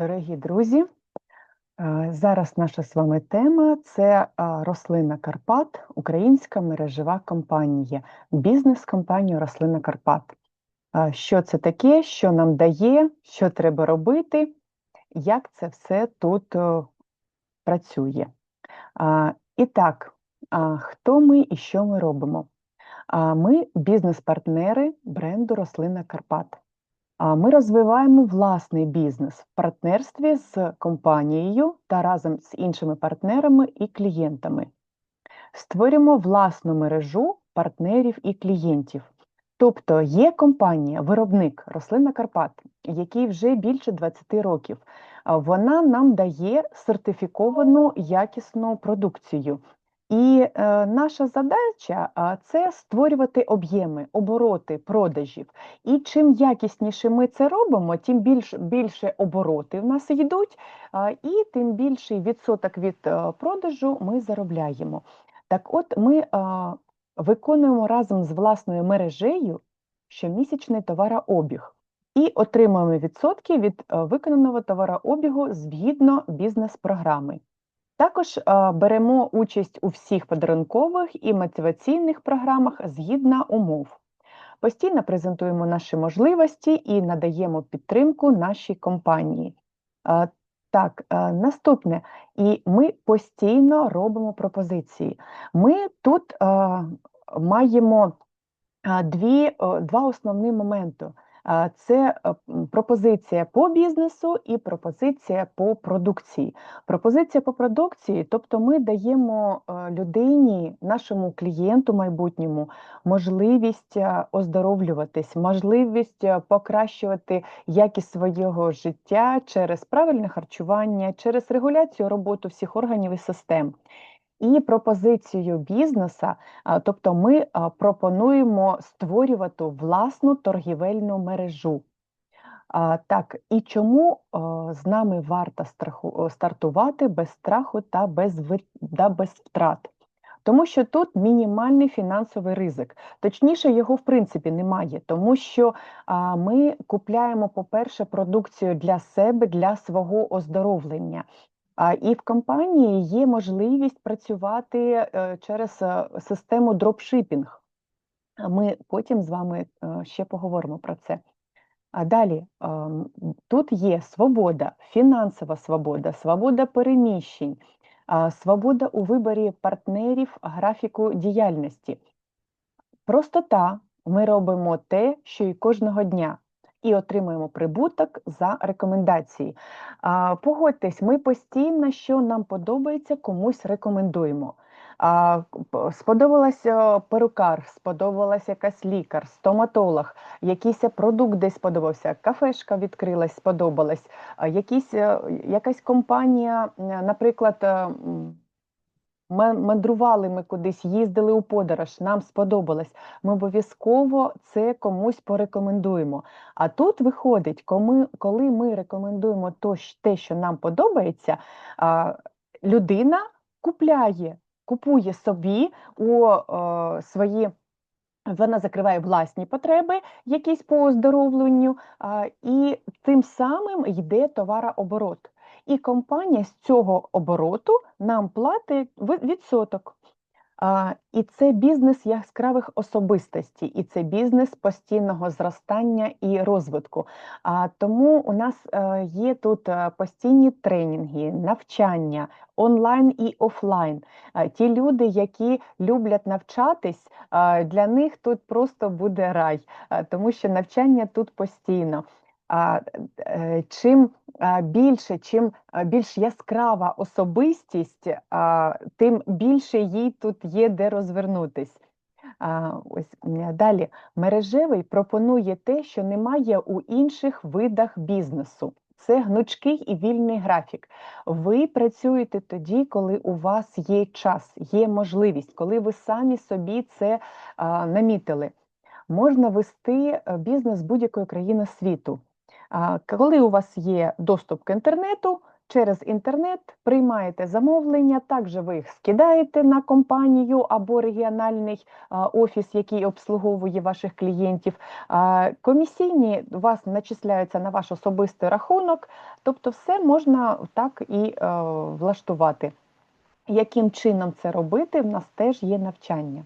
Дорогі друзі, е, зараз наша з вами тема це рослина Карпат, українська мережева компанія, бізнес-компанія Рослина Карпат. Що це таке, що нам дає, що треба робити, як це все тут працює. І так, хто ми і що ми робимо? Ми бізнес-партнери бренду Рослина Карпат. Ми розвиваємо власний бізнес в партнерстві з компанією та разом з іншими партнерами і клієнтами. Створюємо власну мережу партнерів і клієнтів. Тобто є компанія, виробник рослина Карпат, який вже більше 20 років. Вона нам дає сертифіковану якісну продукцію. І е, наша задача а, це створювати об'єми, обороти продажів. І чим якісніше ми це робимо, тим більш, більше обороти в нас йдуть, а, і тим більший відсоток від е, продажу ми заробляємо. Так от ми а, виконуємо разом з власною мережею щомісячний товарообіг і отримуємо відсотки від е, виконаного товарообігу згідно бізнес-програми. Також е, беремо участь у всіх подарункових і мотиваційних програмах згідно умов. Постійно презентуємо наші можливості і надаємо підтримку нашій компанії. Е, Так, е, наступне, і ми постійно робимо пропозиції. Ми тут маємо дві, два основні моменти. Це е, пропозиція по бізнесу і пропозиція по продукції. Пропозиція по продукції, тобто ми даємо е, людині, нашому клієнту майбутньому можливість е, оздоровлюватись, можливість покращувати якість свого життя через правильне харчування, через регуляцію роботи всіх органів і систем. І пропозицію бізнеса, тобто ми пропонуємо створювати власну торгівельну мережу. Так, і чому з нами варто страху, стартувати без страху та без, та без втрат? Тому що тут мінімальний фінансовий ризик. Точніше, його в принципі немає, тому що ми купляємо, по-перше, продукцію для себе, для свого оздоровлення. І в компанії є можливість працювати е, через е, систему дропшипінг. Ми потім з вами е, ще поговоримо про це. А далі ем, тут є свобода, фінансова свобода, свобода переміщень, свобода у виборі партнерів, графіку діяльності. Простота ми робимо те, що і кожного дня, і отримуємо прибуток за рекомендації. Погодьтесь, ми постійно, що нам подобається, комусь рекомендуємо. Сподобалася перукар, сподобалась якась лікар, стоматолог, якийсь продукт десь сподобався, кафешка відкрилась, сподобалась, якісь, е, якась компанія, е, наприклад, е, Мандрували ми кудись, їздили у подорож, нам сподобалось. Ми обов'язково це комусь порекомендуємо. А тут виходить, коли, ми рекомендуємо те, що нам подобається, людина купляє, купує собі у свої. Вона закриває власні потреби, якісь по оздоровленню, і тим самим йде товарооборот. І компанія з цього обороту нам платить відсоток. А, І це бізнес яскравих особистостей, і це бізнес постійного зростання і розвитку. А, Тому у нас е, є тут е, постійні тренінги, навчання онлайн і офлайн. Ті люди, які люблять навчатись, для них тут просто буде рай, тому що навчання тут постійно. Е, Чим більше, чим більш яскрава особистість, тим більше їй тут є де розвернутись. Ось далі мережевий пропонує те, що немає у інших видах бізнесу. Це гнучкий і вільний графік. Ви працюєте тоді, коли у вас є час, є можливість, коли ви самі собі це намітили. Можна вести е, бізнес будь-якої країни світу. Коли у вас є доступ к інтернету, через інтернет приймаєте замовлення, також ви їх скидаєте на компанію або регіональний офіс, який обслуговує ваших клієнтів. Комісійні у вас начисляються на ваш особистий рахунок, тобто все можна так і влаштувати. Яким чином це робити? В нас теж є навчання.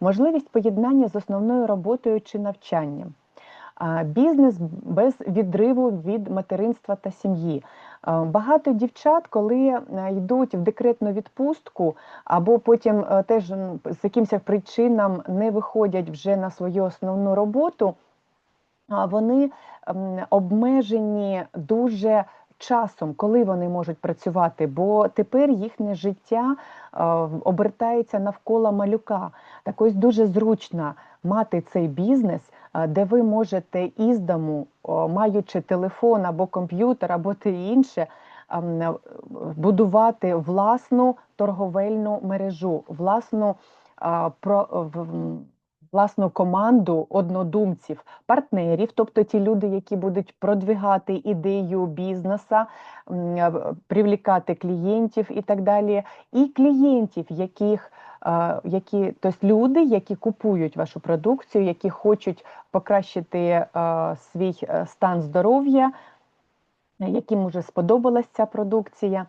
Можливість поєднання з основною роботою чи навчанням. Бізнес без відриву від материнства та сім'ї. Багато дівчат, коли е, йдуть в декретну відпустку, або потім е, теж з якимось причинам не виходять вже на свою основну роботу, вони обмежені дуже часом, коли вони можуть працювати, бо тепер їхнє життя е, обертається навколо малюка. Так ось дуже зручно мати цей бізнес, е, де ви можете із дому, маючи телефон або комп'ютер, або те інше, е, будувати власну торговельну мережу, власну про власну команду однодумців, партнерів, тобто ті люди, які будуть продвигати ідею бізнеса, е, привлікати клієнтів і так далі, і клієнтів, яких які, тобто люди, які купують вашу продукцію, які хочуть покращити е, свій е, стан здоров'я, яким уже сподобалась ця продукція.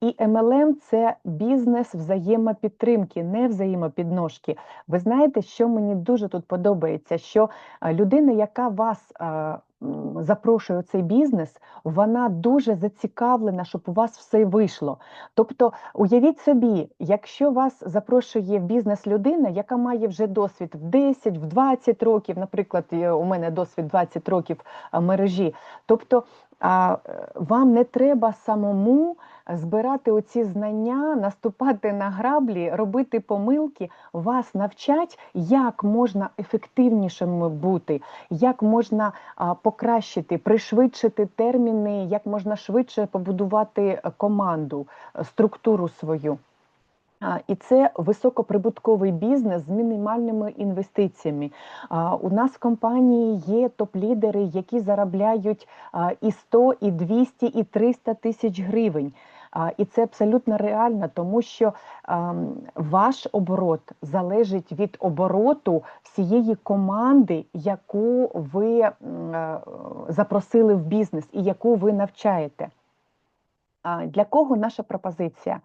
І MLM – це бізнес взаємопідтримки, не взаємопідножки. Ви знаєте, що мені дуже тут подобається, що людина, яка вас запрошує цей бізнес, вона дуже зацікавлена, щоб у вас все вийшло. Тобто, уявіть собі, якщо вас запрошує в бізнес людина, яка має вже досвід в 10, в 20 років, наприклад, у мене досвід 20 років мережі, тобто вам не треба самому збирати оці знання, наступати на граблі, робити помилки, вас навчать, як можна ефективнішим бути, як можна покращити, пришвидшити терміни, як можна швидше побудувати е, команду, е, структуру свою. І це високоприбутковий бізнес з мінімальними інвестиціями. У нас в компанії є топ-лідери, які заробляють і 100, і 200, і 300 тисяч гривень. І це абсолютно реально, тому що ваш оборот залежить від обороту всієї команди, яку ви е, запросили в бізнес і яку ви навчаєте. Для кого наша пропозиція?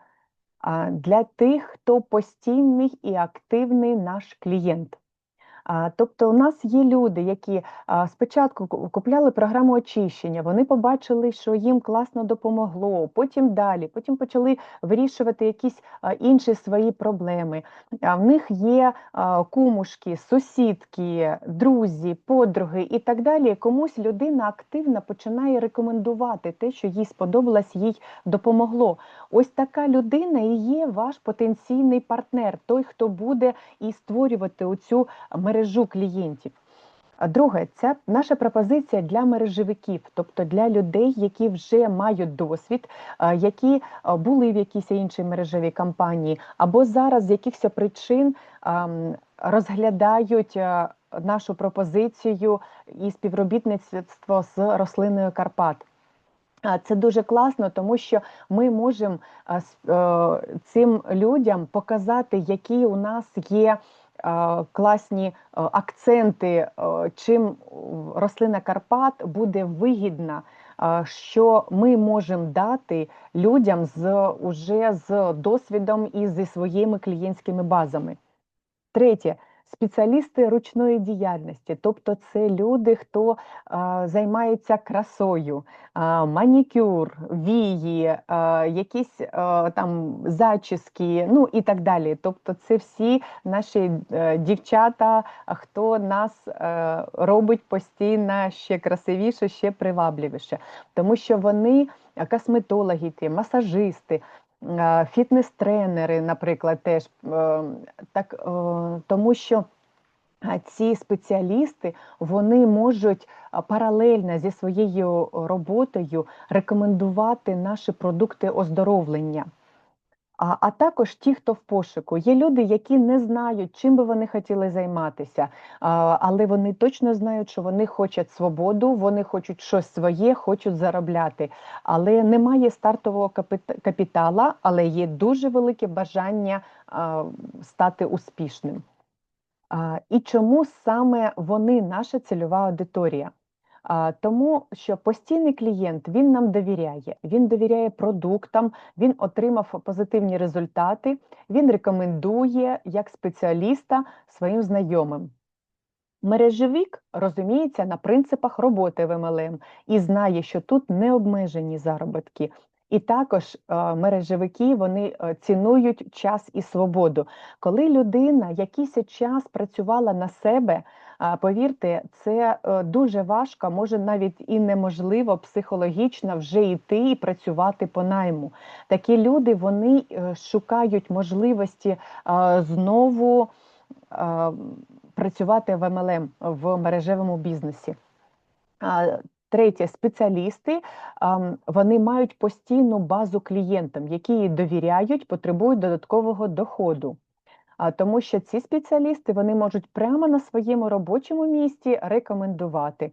Для тих, хто постійний і активний наш клієнт. Тобто, у нас є люди, які спочатку купляли програму очищення, вони побачили, що їм класно допомогло, потім далі, потім почали вирішувати якісь інші свої проблеми. В них є кумушки, сусідки, друзі, подруги і так далі. Комусь людина активно починає рекомендувати те, що їй сподобалось, їй допомогло. Ось така людина і є ваш потенційний партнер, той, хто буде і створювати оцю мережу клієнтів. А друге, це наша пропозиція для мережевиків, тобто для людей, які вже мають досвід, які були в якійсь іншій мережевій компанії, або зараз з якихось причин розглядають нашу пропозицію і співробітництво з рослиною Карпат. Це дуже класно, тому що ми можемо е, цим людям показати, які у нас є класні е, акценти, е, чим рослина Карпат буде вигідна, що ми можемо дати людям з уже з досвідом і зі своїми клієнтськими базами. Третє. Спеціалісти ручної діяльності, тобто це люди, хто а, займається красою, а, манікюр, вії, а, якісь а, там зачіски, ну і так далі. Тобто, це всі наші е, дівчата, хто нас е, робить постійно ще красивіше, ще привабливіше, тому що вони косметологи, масажисти. Фітнес-тренери, наприклад, теж е, так, е, тому що ці спеціалісти вони можуть паралельно зі своєю роботою рекомендувати наші продукти оздоровлення. А, а також ті, хто в пошуку. Є люди, які не знають, чим би вони хотіли займатися, а, але вони точно знають, що вони хочуть свободу, вони хочуть щось своє, хочуть заробляти. Але немає стартового капіта- капітала, але є дуже велике бажання а, стати успішним. А, І чому саме вони наша цільова аудиторія? Тому що постійний клієнт він нам довіряє, він довіряє продуктам, він отримав позитивні результати, він рекомендує як спеціаліста своїм знайомим. Мережевик розуміється на принципах роботи в МЛМ і знає, що тут не обмежені заробітки. І також е, мережевики вони е, цінують час і свободу. Коли людина якийсь час працювала на себе, повірте, це е, дуже важко, може навіть і неможливо психологічно вже йти і працювати по найму. Такі люди вони е, шукають можливості е, знову е, працювати в MLM, в мережевому бізнесі. Третє, спеціалісти вони мають постійну базу клієнтам, які довіряють, потребують додаткового доходу. Тому що ці спеціалісти вони можуть прямо на своєму робочому місці рекомендувати.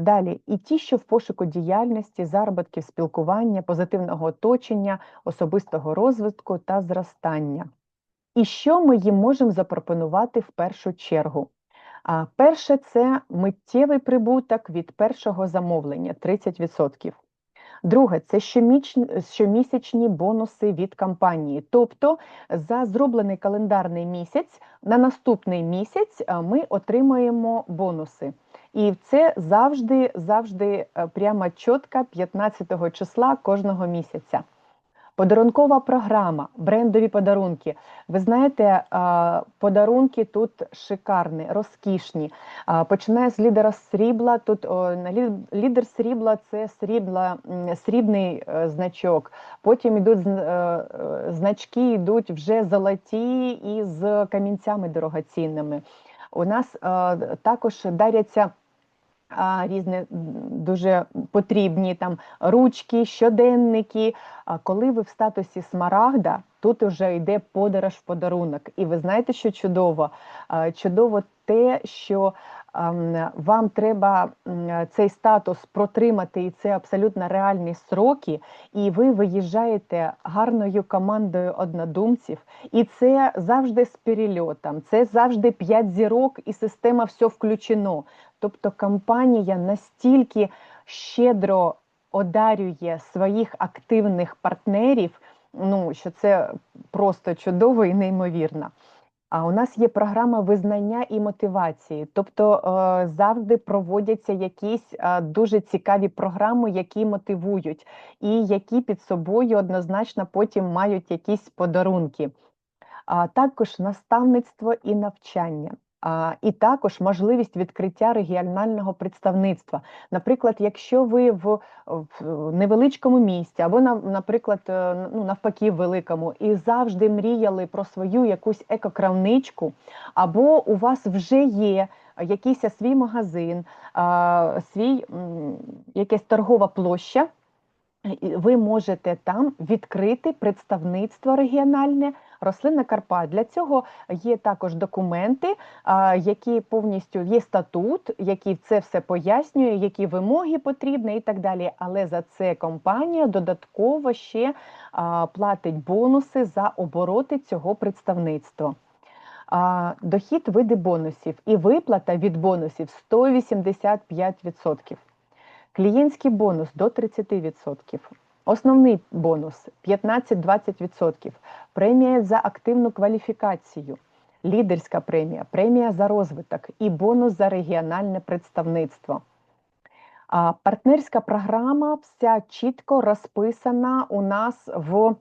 Далі, і ті, що в пошуку діяльності, заробітків, спілкування, позитивного оточення, особистого розвитку та зростання. І що ми їм можемо запропонувати в першу чергу? Перше це миттєвий прибуток від першого замовлення 30%. Друге, це щомісячні бонуси від компанії. Тобто за зроблений календарний місяць на наступний місяць ми отримуємо бонуси. І це завжди, завжди е, прямо чітко 15 числа кожного місяця. Подарункова програма, брендові подарунки. Ви знаєте, подарунки тут шикарні, розкішні. Починає з лідера срібла. Тут лідер срібла це срібла, срібний е, значок. Потім йдуть е, е, значки, йдуть вже золоті і з камінцями дорогоцінними. У нас також даряться різні дуже потрібні там ручки, щоденники. А коли ви в статусі смарагда, тут вже йде подорож в подарунок. І ви знаєте, що чудово? Чудово те, що вам треба цей статус протримати, і це абсолютно реальні сроки, і ви виїжджаєте гарною командою однодумців, і це завжди з перельотом, це завжди 5 зірок, і система все включено. Тобто компанія настільки щедро одарює своїх активних партнерів, ну що це просто чудово і неймовірно. А у нас є програма визнання і мотивації, тобто е, завжди проводяться якісь е, дуже цікаві програми, які мотивують, і які під собою однозначно потім мають якісь подарунки. А також наставництво і навчання. І також можливість відкриття регіонального представництва. Наприклад, якщо ви в, невеличкому місті, або на, наприклад, е, ну навпаки, в великому, і завжди мріяли про свою якусь екокравничку, або у вас вже є якийсь свій магазин, свій якась торгова площа. Ви можете там відкрити представництво регіональне рослина Карпат. Для цього є також документи, які повністю є статут, який це все пояснює, які вимоги потрібні і так далі. Але за це компанія додатково ще платить бонуси за обороти цього представництва. Дохід види бонусів і виплата від бонусів 185%. Клієнтський бонус до 30%. Основний бонус 15-20%. Премія за активну кваліфікацію, лідерська премія, премія за розвиток і бонус за регіональне представництво. А партнерська програма вся чітко розписана у нас в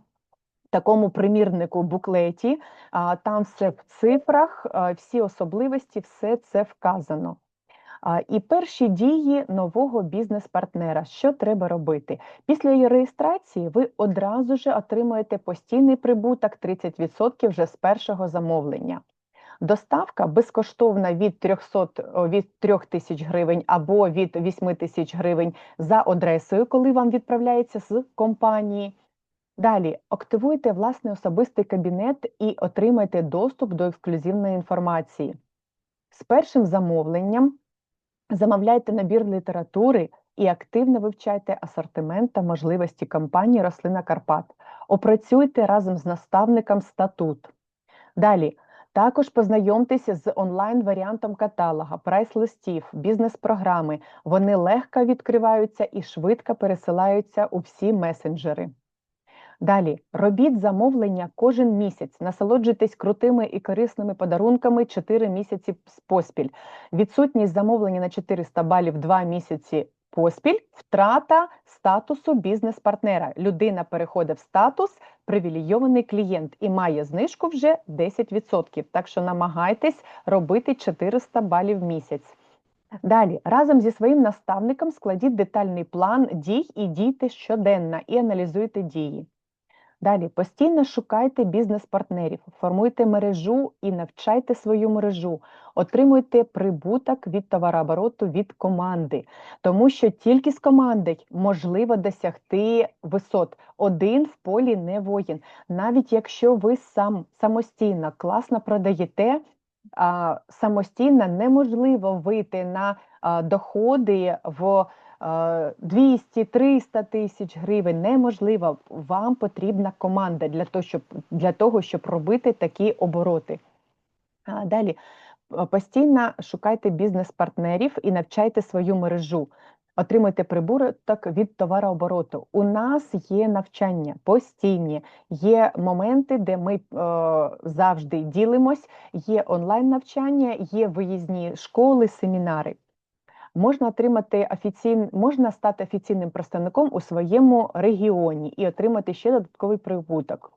такому примірнику буклеті. Там все в цифрах, всі особливості, все це вказано. І перші дії нового бізнес-партнера. Що треба робити? Після її реєстрації ви одразу ж отримуєте постійний прибуток 30% вже з першого замовлення. Доставка безкоштовна від 300, від 3 тисяч гривень або від 8 тисяч гривень за адресою, коли вам відправляється з компанії. Далі активуйте власний особистий кабінет і отримайте доступ до ексклюзивної інформації. З першим замовленням замовляйте набір літератури і активно вивчайте асортимент та можливості компанії Рослина Карпат. Опрацюйте разом з наставником статут. Далі. Також познайомтеся з онлайн-варіантом каталога, прайс-листів, бізнес-програми. Вони легко відкриваються і швидко пересилаються у всі месенджери. Далі робіть замовлення кожен місяць, насолоджуйтесь крутими і корисними подарунками 4 місяці поспіль. Відсутність замовлення на 400 балів 2 місяці поспіль, втрата статусу бізнес-партнера. Людина переходить в статус привілейований клієнт і має знижку вже 10%. Так що намагайтесь робити 400 балів в місяць. Далі, разом зі своїм наставником складіть детальний план дій і дійте щоденно і аналізуйте дії. Далі постійно шукайте бізнес-партнерів, формуйте мережу і навчайте свою мережу, отримуйте прибуток від товарообороту від команди, тому що тільки з команди можливо досягти висот. Один в полі не воїн. Навіть якщо ви сам самостійно класно продаєте, а, самостійно неможливо вийти на доходи в 200-300 тисяч гривень неможливо. Вам потрібна команда для того, щоб для того, щоб робити такі обороти. Далі постійно шукайте бізнес-партнерів і навчайте свою мережу. Отримуйте прибуток від товарообороту. У нас є навчання постійні, є моменти, де ми е, завжди ділимось, є онлайн навчання, є виїзні школи, семінари можна отримати офіційний, можна стати офіційним представником у своєму регіоні і отримати ще додатковий прибуток.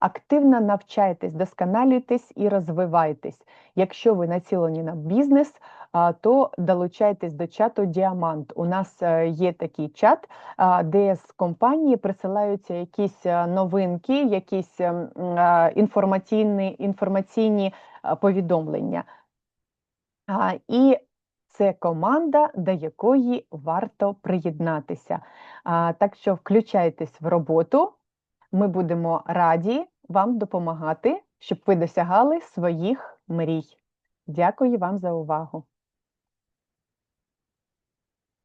Активно навчайтесь, досконалюйтесь і розвивайтесь. Якщо ви націлені на бізнес, то долучайтесь до чату Діамант. У нас е, є такий чат, де з компанії присилаються якісь е, новинки, якісь ем, інформаційні інформаційні повідомлення. І це команда, до якої варто приєднатися. Так що включайтесь в роботу, ми будемо раді вам допомагати, щоб ви досягали своїх мрій. Дякую вам за увагу!